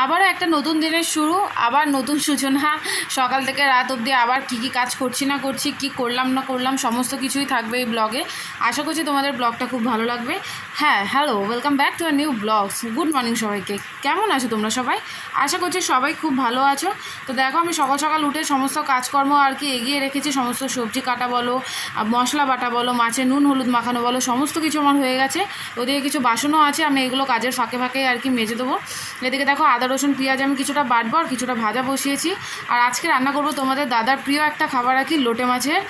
আবারও একটা নতুন দিনের শুরু, আবার নতুন সূচনা। সকাল থেকে রাত অবধি আবার কি কি কাজ করছি না করছি, কি করলাম না করলাম, সমস্ত কিছুই থাকবে এই ব্লগে আশা করছি তোমাদের ব্লগটা খুব ভালো লাগবে। হ্যাঁ hello welcome back to a new blogs good morning সবাইকে। কেমন আছো তোমরা সবাই? আশা করছি সবাই খুব ভালো আছো। তো দেখো, আমি সকাল সকাল উঠে সমস্ত কাজকর্ম আর কি এগিয়ে রেখেছি। সমস্ত সবজি কাটা বলো মশলা বাটা বলো, মাছের নুন, হলুদ মাখানো বলো, সমস্ত কিছু আমার হয়ে গেছে। ওদিকে কিছু বাসনও আছে, আমি এগুলো কাজের ফাঁকে ফাঁকে আর কি মেজে দেবো। এদিকে দেখো আদা, রসুন, পেঁয়াজ আমি কিছুটা বাটবো আর কিছুটা ভাজা বসিয়েছি। আর আজকে রান্না করব তোমাদের দাদার প্রিয় একটা খাবার আর কি, লোটে মাছের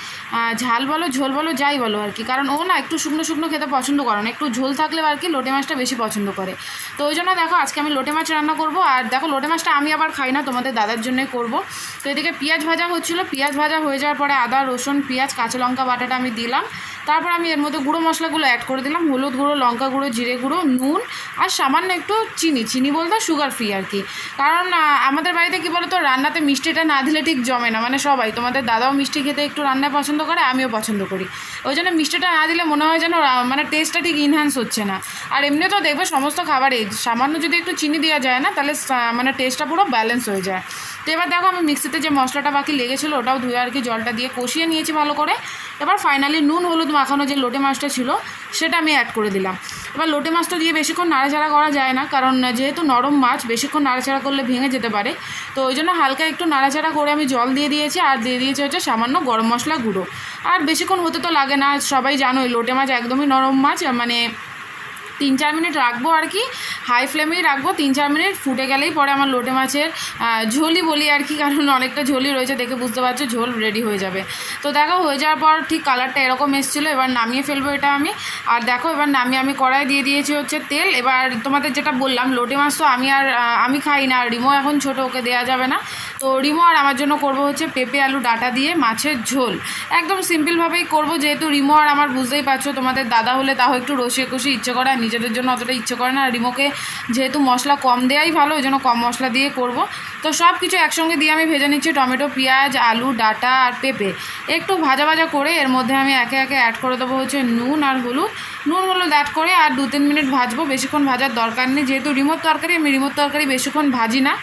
ঝাল বলো, ঝোল বলো, যাই বলো আর কি। কারণ ও না একটু শুকনো শুকনো খেতে পছন্দ করে না, একটু ঝোল থাকলেও আর কি লোটে মাছটা বেশি পছন্দ করে। তো ওই জন্য দেখো আজকে আমি লোটে মাছ রান্না করব, আর দেখো লোটে মাছটা আমি আবার খাই না, তোমাদের দাদার জন্যই করব। তো এদিকে পেঁয়াজ ভাজা হচ্ছিল, পেঁয়াজ ভাজা হয়ে যাওয়ার পরে আদা, রসুন, পেঁয়াজ, কাঁচা লঙ্কা বাটাটা আমি দিলাম। তারপর আমি এর মধ্যে গুঁড়ো মশলাগুলো অ্যাড করে দিলাম, হলুদ গুঁড়ো, লঙ্কা গুঁড়ো, জিরে গুঁড়ো, নুন আর সামান্য একটু চিনি। চিনি বলতে সুগার ফ্রি আর কি। কারণ আমাদের বাড়িতে কী বলো তো রান্নাতে মিষ্টিটা না দিলে ঠিক জমে না। মানে সবাই, তোমাদের দাদাও মিষ্টি খেতে একটু রান্নায় পছন্দ করে, আমিও পছন্দ করি। ওই জন্য মিষ্টিটা না দিলে মনে হয় যেন মানে টেস্টটা ঠিক ইনহ্যান্স হচ্ছে না। আর এমনি তো দেখবে সমস্ত খাবারে সামান্য যদি একটু চিনি দেওয়া যায় না, তাহলে মানে টেস্টটা পুরো ব্যালেন্স হয়ে যায়। তো এবার দেখো আমি মিক্সিতে যে মশলাটা বাকি লেগেছিলো, ওটাও ধুয়ে আর কি জলটা দিয়ে কষিয়ে নিয়েছি ভালো করে। এবার ফাইনালি নুন, হলুদ মাখানো যে লোটে মাছটা ছিল, সেটা আমি অ্যাড করে দিলাম। এবার লোটে মাছটা দিয়ে বেশিক্ষণ নাড়াচাড়া করা যায় না, কারণ যেহেতু নরম মাছ, বেশিক্ষণ নাড়াচাড়া করলে ভেঙে যেতে পারে। তো ওই জন্য হালকা একটু নাড়াচাড়া করে আমি জল দিয়ে দিয়েছি, আর দিয়ে দিয়েছি হচ্ছে সামান্য গরম মশলা গুঁড়ো। আর বেশিক্ষণ হতে তো লাগে না, সবাই জানোই লোটে মাছ একদমই নরম মাছ মানে তিন চার মিনিট রাখব আর কি। হাই ফ্লেমেই রাখব, তিন চার মিনিট, ফুটে গেলেই পরে আমার লোটে মাছের ঝোলই বলি আর কি, কারণ অনেকটা ঝোলই রয়েছে, দেখে বুঝতে পারছ, ঝোল রেডি হয়ে যাবে। তো দেখো, হয়ে যাওয়ার পর ঠিক কালারটা এরকম এসেছিল, এবার নামিয়ে ফেলব এটা আমি। আর দেখো, এবার নামিয়ে আমি কড়াই দিয়ে দিয়েছি হচ্ছে তেল। এবার তোমাদের যেটা বললাম, লোটে মাছ তো আমি আর আমি খাই না আর রিমো এখন ছোটো, ওকে দেওয়া যাবে না। তো রিমো আর আমার জন্য করব হচ্ছে পেঁপে, আলু, ডাটা দিয়ে মাছের ঝোল। একদম সিম্পলভাবেই করব, যেহেতু রিমো আর আমার বুঝতেই পারছ, তোমাদের দাদা হলে তাও একটু রসিয়ে কষি ইচ্ছে করে নিজেদের জন্য অতটা ইচ্ছে করে না। রিমোকে যেহেতু মশলা কম দেওয়াই ভালো, ওই জন্য কম মশলা দিয়ে করব। তো সব কিছু একসঙ্গে দিয়ে আমি ভেজে নিচ্ছি টমেটো, পেঁয়াজ, আলু, ডাটা আর পেঁপে। একটু ভাজা ভাজা করে এর মধ্যে আমি একে একে অ্যাড করে দেবো হচ্ছে নুন আর হলুদ। নুন, হলুদ অ্যাড করে আর দু তিন মিনিট ভাজবো, বেশিক্ষণ ভাজার দরকার নেই। যেহেতু রিমোট তরকারি, আমি রিমোট তরকারি বেশিক্ষণ ভাজি না।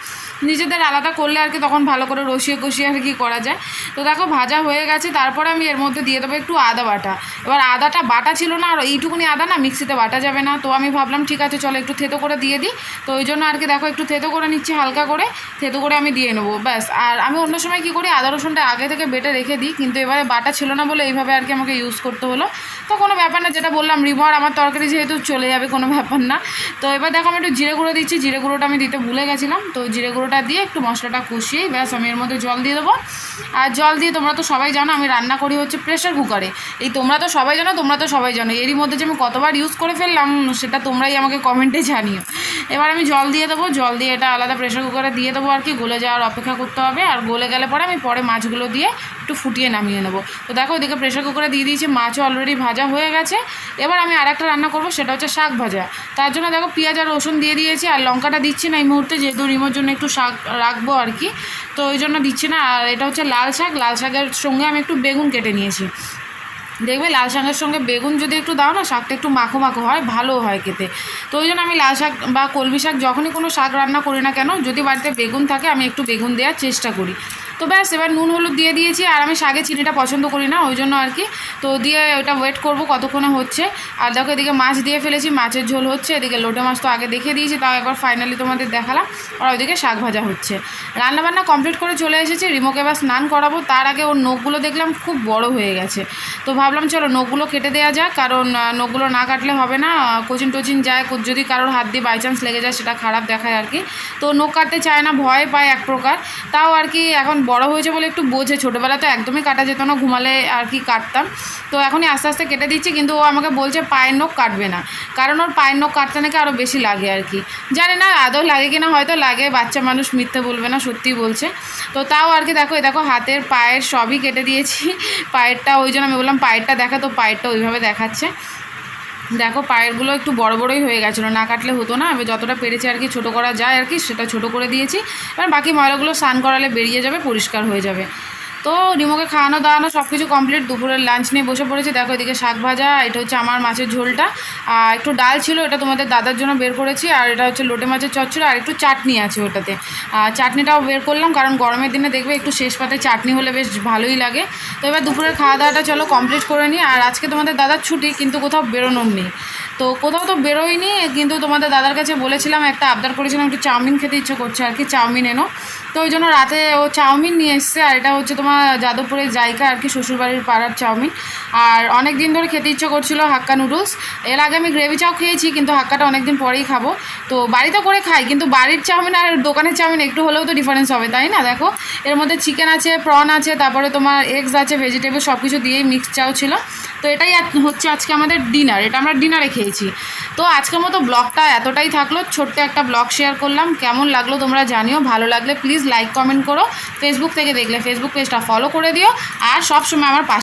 নিজেদের আলাদা করলে আর কি তখন ভালো করে রসিয়ে কষিয়ে আর কি করা যায়। তো দেখো ভাজা হয়ে গেছে, তারপরে আমি এর মধ্যে দিয়ে দেবো একটু আদা বাটা। এবার আদাটা বাটা ছিল না, আর এইটুকুনি আদা না মিক্সিতে বাটা যাবে না। তো আমি ভাবলাম, ঠিক আছে, চলো একটু থেতো করে দিয়ে দিই। তো ওই জন্য আর কি দেখো, একটু থেতো করে নিচ্ছি হালকা করে। থেতো করে আমি দিয়ে নেব, ব্যাস। আর আমি অন্য সময় কী করি, আদা রসুনটা আগে থেকে বেটে রেখে দিই, কিন্তু এবারে বাটা ছিল না বলে এইভাবে আর কি আমাকে ইউজ করতে হলো। তো কোনো ব্যাপার না, যেটা বললাম রিমোর আমার তরকারি যেহেতু চলে যাবে, কোনো ব্যাপার না। তো এবার দেখো, আমি একটু জিরে গুঁড়ো দিচ্ছি। জিরে গুঁড়োটা আমি দিতে ভুলে গেছিলাম। তো জিরে গুঁড়োটা দিয়ে একটু মশলাটা কষিয়ে ব্যাস আমি এর মধ্যে জল দিয়ে দেবো। আর জল দিয়ে তোমরা তো সবাই জানো আমি রান্না করি হচ্ছে প্রেশার কুকারে এই তোমরা তো সবাই জানো, তোমরা তো সবাই জানো। এরই মধ্যে যে আমি কতবার ইউজ করে ফেললাম, সেটা তোমরাই আমাকে কমেন্টে জানিও। এবার আমি জল দিয়ে দেবো, জল দিয়ে এটা আলাদা প্রেশার কুকারে দিয়ে দেবো আর কি। গলে যাওয়ার অপেক্ষা করতে হবে। আর গলে গেলে পরে আমি পরে মাছগুলো দিয়ে একটু ফুটিয়ে নামিয়ে নেব। তো দেখো ওদিকে প্রেশার কুকারে দিয়ে দিয়েছি, মাছও অলরেডি ভাজা হয়ে গেছে। এবার আমি আরেকটা রান্না করব, সেটা হচ্ছে শাক ভাজা। তার জন্য দেখো পেঁয়াজ আর রসুন দিয়ে দিয়েছি, আর লঙ্কাটা দিচ্ছি না এই মুহূর্তে, যেহেতু রিমোর জন্য একটু শাক রাখব আর কি। তো ওই জন্য দিচ্ছি না, আর এটা হচ্ছে লাল শাক। লাল শাকের সঙ্গে আমি একটু বেগুন কেটে নিয়েছি। দেখবে লাল শাকের সঙ্গে বেগুন যদি একটু দাও না, শাকটা একটু মাখো মাখো হয়, ভালো হয় খেতে। তো ওই জন্য আমি লাল শাক বা কলমি শাক যখনই কোনো শাক রান্না করি না কেন, যদি বাড়িতে বেগুন থাকে, আমি একটু বেগুন দেওয়ার চেষ্টা করি। তো ব্যাস, এবার নুন, হলুদ দিয়ে দিয়েছি, আর আমি শাগে চিনিটা পছন্দ করি না, ওই জন্য আর কি। তো দিয়ে ওটা ওয়েট করব কতক্ষণে হচ্ছে। আর দেখো এদিকে মাছ দিয়ে ফেলেছি, মাছের ঝোল হচ্ছে, এদিকে লোটে মাছ তো আগে দেখিয়ে দিয়েছি, তাও একবার ফাইনালি তোমাদের দেখালাম। আর ওইদিকে শাক ভাজা হচ্ছে। রান্নাবান্না কমপ্লিট করে চলে এসেছি, রিমোকে এবার স্নান করাবো। তার আগে ওর নখগুলো দেখলাম, খুব বড় হয়ে গেছে। তো ভাবলাম চলো নখগুলো কেটে দেওয়া যাক, কারণ নখগুলো না কাটলে হবে না, কোচিন টোচিন যায় যদি কারোর হাত দিয়ে বাই চান্স লেগে যায়, সেটা খারাপ দেখায় আর কি। তো নখ কাটতে চায় না, ভয় পায় এক প্রকার। তাও আর কি এখন বড় হয়েছে বলে একটু বোঝে। ছোটোবেলা তো একদমই কাটা যেত না, ঘুমালে আর কি কাটতাম। তো এখনই আস্তে আস্তে কেটে দিচ্ছি, কিন্তু ও আমাকে বলছে পায়ের নখ কাটবে না। কারণ ওর পায়ের নখ কাটতে নাকি আরও বেশি লাগে আর কি। জানি না আদৌ লাগে কি না হয়তো লাগে, বাচ্চা মানুষ মিথ্যে বলবে না, সত্যিই বলছে। তো তাও আর কি দেখো দেখো হাতের পায়ের সবই কেটে দিয়েছি। পায়েরটা, ওই জন্য আমি বললাম পায়েরটা দেখা, তো পায়েরটা ওইভাবে দেখাচ্ছে। দেখো পায়েরগুলো একটু বড় বড়ই হয়ে গেছিল, না কাটলে হতো না। আমি যতটা পেরেছি আর কি ছোটো করা যায় আর কি, সেটা ছোট করে দিয়েছি। এবার বাকি ময়লাগুলো স্নান করালে বেরিয়ে যাবে, পরিষ্কার হয়ে যাবে। তো রিমোকে খাওয়ানো দাওয়ানো সব কিছু কমপ্লিট দুপুরের লাঞ্চ নিয়ে বসে পড়েছি। দেখো এদিকে শাক ভাজা, এটা হচ্ছে আমার মাছের ঝোলটা। আর একটু ডাল ছিল, এটা তোমাদের দাদার জন্য বের করেছি। আর এটা হচ্ছে লোটে মাছের চচ্চড়ি আর একটু চাটনি আছে ওটাতে। চাটনিটাও বের করলাম, কারণ গরমের দিনে দেখবে একটু শেষ পাতে চাটনি হলে বেশ ভালোই লাগে। তো এবার দুপুরের খাওয়া দাওয়াটা চলো কমপ্লিট করে নিই। আর আজকে তোমাদের দাদার ছুটি, কিন্তু কোথাও বেরোনোর নেই। তো কোথাও তো বেরোয়নি, কিন্তু তোমাদের দাদার কাছে বলেছিলাম, একটা আবদার করেছিলাম, একটু চাউমিন খেতে ইচ্ছে করছে আর কি, চাউমিন এনো। তো ওই জন্য রাতে ও চাউমিন নিয়ে এসছে, আর এটা হচ্ছে তোমার যাদবপুরের জায়গা আর কি, শ্বশুরবাড়ির পাড়ার চাউমিন। আর অনেক দিন ধরে খেতে ইচ্ছে করছিল হাক্কা নুডলস। এর আগে আমি গ্রেভি চাও খেয়েছি, কিন্তু হাক্কাটা অনেক দিন পরেই খাব। তো বাড়িতে করে খাই, কিন্তু বাড়ির চাউমিন আর দোকানের চাউমিন একটু হলেও তো ডিফারেন্স হবে, তাই না? দেখো, এর মধ্যে চিকেন আছে প্রন আছে, তারপরে তোমার এগস আছে ভেজিটেবল সব কিছু দিয়েই মিক্স চাও ছিল। তো এটাই হচ্ছে আজকে আমাদের ডিনার এটা আমরা ডিনারে খেয়েছি। তো আজকের মতো ব্লগটা এতটাই থাকল, ছোট্ট একটা ব্লগ শেয়ার করলাম। কেমন লাগল তোমরা জানিও, ভালো লাগলে প্লিজ লাইক কমেন্ট করো। ফেসবুক থেকে দেখলে ফেসবুক পেজটা ফলো করে দিও। আর সবসময় আমার পাশে